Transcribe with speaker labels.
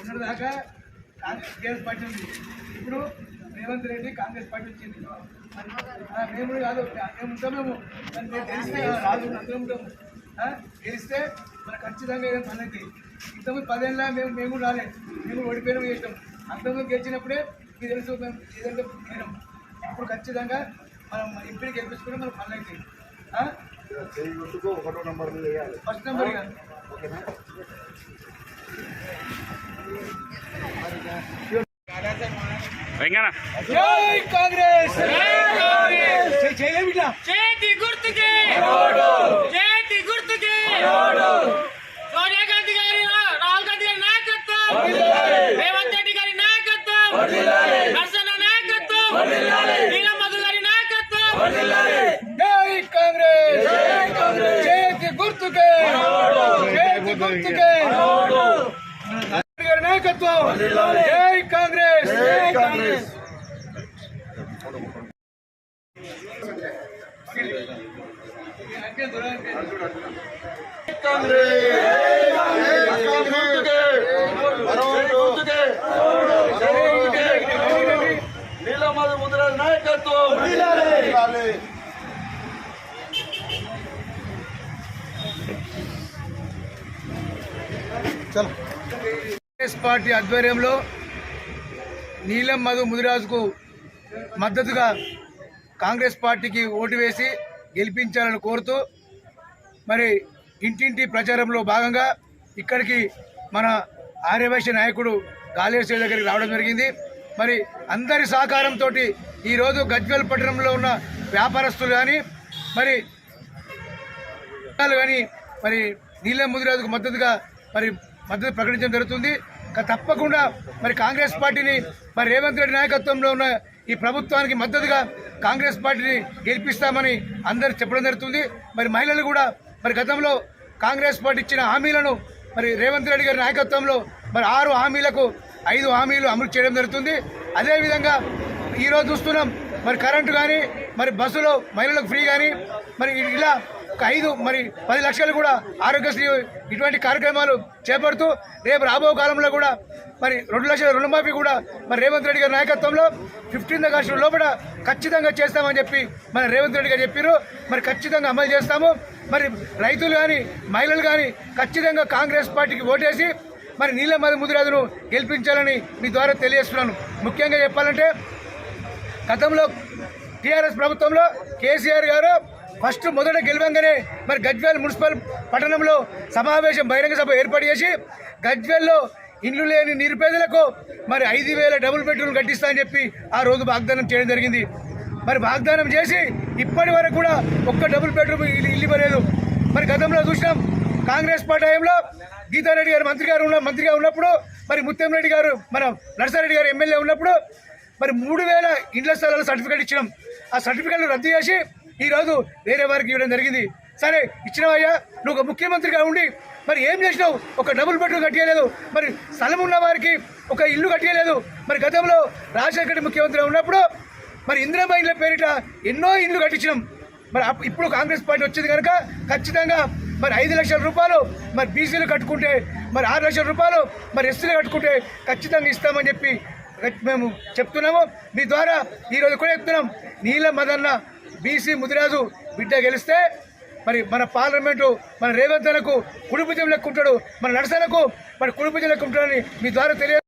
Speaker 1: ఉన్నదాకా Congress party ఉంది. ఇప్పుడు Revanth Reddy Congress party వచ్చింది. మేము కాదు మేము ఉంటాం మేము. గెలిస్తే రాదు అందరం ఉంటాము ఆ, గెలిస్తే మన ఖచ్చితంగా ఏదైనా పని ఇంతకుముందు పదేళ్ళ మేము మేము రాలేదు మేము ఓడిపోయినా చేసాం అంతకుముందు గెలిచినప్పుడే మీకు తెలుసు మేము ఏదంటే పోయినాం ఇప్పుడు ఖచ్చితంగా మనం ఇంటికి గెలిపించుకుంటే మనకు పనులు
Speaker 2: వేయాలి
Speaker 1: ఫస్ట్ నెంబర్
Speaker 2: ఓకేనా?
Speaker 3: వెంకన్న.
Speaker 1: జై కాంగ్రెస్! జై జై బిడ్డ
Speaker 4: చేతి గుర్తుకి! చేతి గుర్తుకి! సోనియా గాంధీ గారి రాహుల్ గాంధీ గారి నాయకత్వం! రేవంత్ రెడ్డి గారి నాయకత్వం! నర్సన్న నాయకత్వం! నీలం మధు గారి నాయకత్వం!
Speaker 1: జై కాంగ్రెస్! చేతి గుర్తుకే! చేతి గుర్తుకే! గారి నాయకత్వం జై కాంగ్రెస్ జై కాంగ్రెస్
Speaker 2: నీలమది ముద్రాజ్ నాయకత్వం ఉండాలి.
Speaker 1: కాంగ్రెస్ పార్టీ ఆధ్వర్యంలో నీలం మధు ముదిరాజుకు మద్దతుగా కాంగ్రెస్ పార్టీకి ఓటు వేసి గెలిపించాలని కోరుతూ మరి ఇంటింటి ప్రచారంలో భాగంగా ఇక్కడికి మన ఆర్యవైశ్య నాయకుడు గాలేశ్వరి దగ్గరికి రావడం జరిగింది. మరి అందరి సహకారంతో ఈరోజు గజ్వేల్ పట్టణంలో ఉన్న వ్యాపారస్తులు కానీ మరి కానీ మరి నీలం ముదిరాజుకు మద్దతుగా మరి మద్దతు ప్రకటించడం జరుగుతుంది. తప్పకుండా మరి కాంగ్రెస్ పార్టీని మరి రేవంత్ రెడ్డి నాయకత్వంలో ఉన్న ఈ ప్రభుత్వానికి మద్దతుగా కాంగ్రెస్ పార్టీని గెలిపిస్తామని అందరు చెప్పడం జరుగుతుంది. మరి మహిళలు కూడా మరి గతంలో కాంగ్రెస్ పార్టీ ఇచ్చిన హామీలను మరి రేవంత్ రెడ్డి గారి నాయకత్వంలో మరి ఆరు హామీలకు ఐదు హామీలు అమలు చేయడం జరుగుతుంది. అదేవిధంగా ఈరోజు చూస్తున్నాం మరి కరెంటు కానీ మరి బస్సులో మహిళలకు ఫ్రీ కానీ మరి ఇలా ఒక ఐదు మరి పది లక్షలు కూడా ఆరోగ్యశ్రీ ఇటువంటి కార్యక్రమాలు చేపడుతూ రేపు రాబో కాలంలో కూడా మరి రెండు లక్షల రుణమాఫీ కూడా మరి రేవంత్ రెడ్డి గారి నాయకత్వంలో ఫిఫ్టీన్త్ ఆగస్టు లోపల ఖచ్చితంగా చేస్తామని చెప్పి మన రేవంత్ రెడ్డి గారు చెప్పారు మరి ఖచ్చితంగా అమలు చేస్తాము. మరి రైతులు కానీ మహిళలు కానీ ఖచ్చితంగా కాంగ్రెస్ పార్టీకి ఓటేసి మరి నీలమది ముదిరాజును గెలిపించాలని మీ ద్వారా తెలియజేస్తున్నాను. ముఖ్యంగా చెప్పాలంటే గతంలో టీఆర్ఎస్ ప్రభుత్వంలో కేసీఆర్ గారు ఫస్ట్ మొదట గెలవంగానే మరి గజ్వేల్ మున్సిపల్ పట్టణంలో సమావేశం బహిరంగ సభ ఏర్పాటు చేసి గజ్వేల్లో ఇండ్లు లేని నిరుపేదలకు మరి ఐదు వేల డబుల్ బెడ్రూమ్ కట్టిస్తా అని చెప్పి ఆ రోజు వాగ్దానం చేయడం జరిగింది. మరి వాగ్దానం చేసి ఇప్పటి వరకు కూడా ఒక్క డబుల్ బెడ్రూమ్ ఇల్లు ఇల్లు ఇవ్వలేదు. మరి గతంలో చూసినాం కాంగ్రెస్ పార్టీ టైంలో గీతారెడ్డి గారు మంత్రి గారు ఉన్న మంత్రిగా ఉన్నప్పుడు మరి ముత్తంరెడ్డి గారు మన నర్సారెడ్డి గారు ఎమ్మెల్యే ఉన్నప్పుడు మరి మూడు వేల ఇండ్ల స్థలాల సర్టిఫికేట్ ఇచ్చినాం. ఆ సర్టిఫికేట్లు రద్దు చేసి ఈరోజు వేరే వారికి ఇవ్వడం జరిగింది. సరే ఇచ్చినవయ్యా నువ్వు ఒక ముఖ్యమంత్రిగా ఉండి మరి ఏం చేసినావు? ఒక డబుల్ బెడ్రూమ్ కట్టియలేదు. మరి స్థలం ఉన్న వారికి ఒక ఇల్లు కట్టియలేదు. మరి గతంలో రాజశేఖర ముఖ్యమంత్రి ముఖ్యమంత్రిగా ఉన్నప్పుడు మరి ఇందిరమ్మ ఇళ్ళ పేరిట ఎన్నో ఇండ్లు కట్టించినాం. మరి ఇప్పుడు కాంగ్రెస్ పార్టీ వచ్చింది కనుక ఖచ్చితంగా మరి ఐదు లక్షల రూపాయలు మరి బీసీలు కట్టుకుంటే మరి ఆరు లక్షల రూపాయలు మరి ఎస్సీలు కట్టుకుంటే ఖచ్చితంగా ఇస్తామని చెప్పి మేము చెప్తున్నాము. మీ ద్వారా ఈరోజు కూడా చెప్తున్నాం. నీల మదన్న బీసీ ముదిరాజు బిడ్డ గెలిస్తే మరి మన పార్లమెంటు మన రేవంత్ అన్నకు కుడిభుజం లెక్కుంటాడు మన నడసలకు మన కుడిభుజం లెక్కుంటాడని మీ ద్వారా తెలియ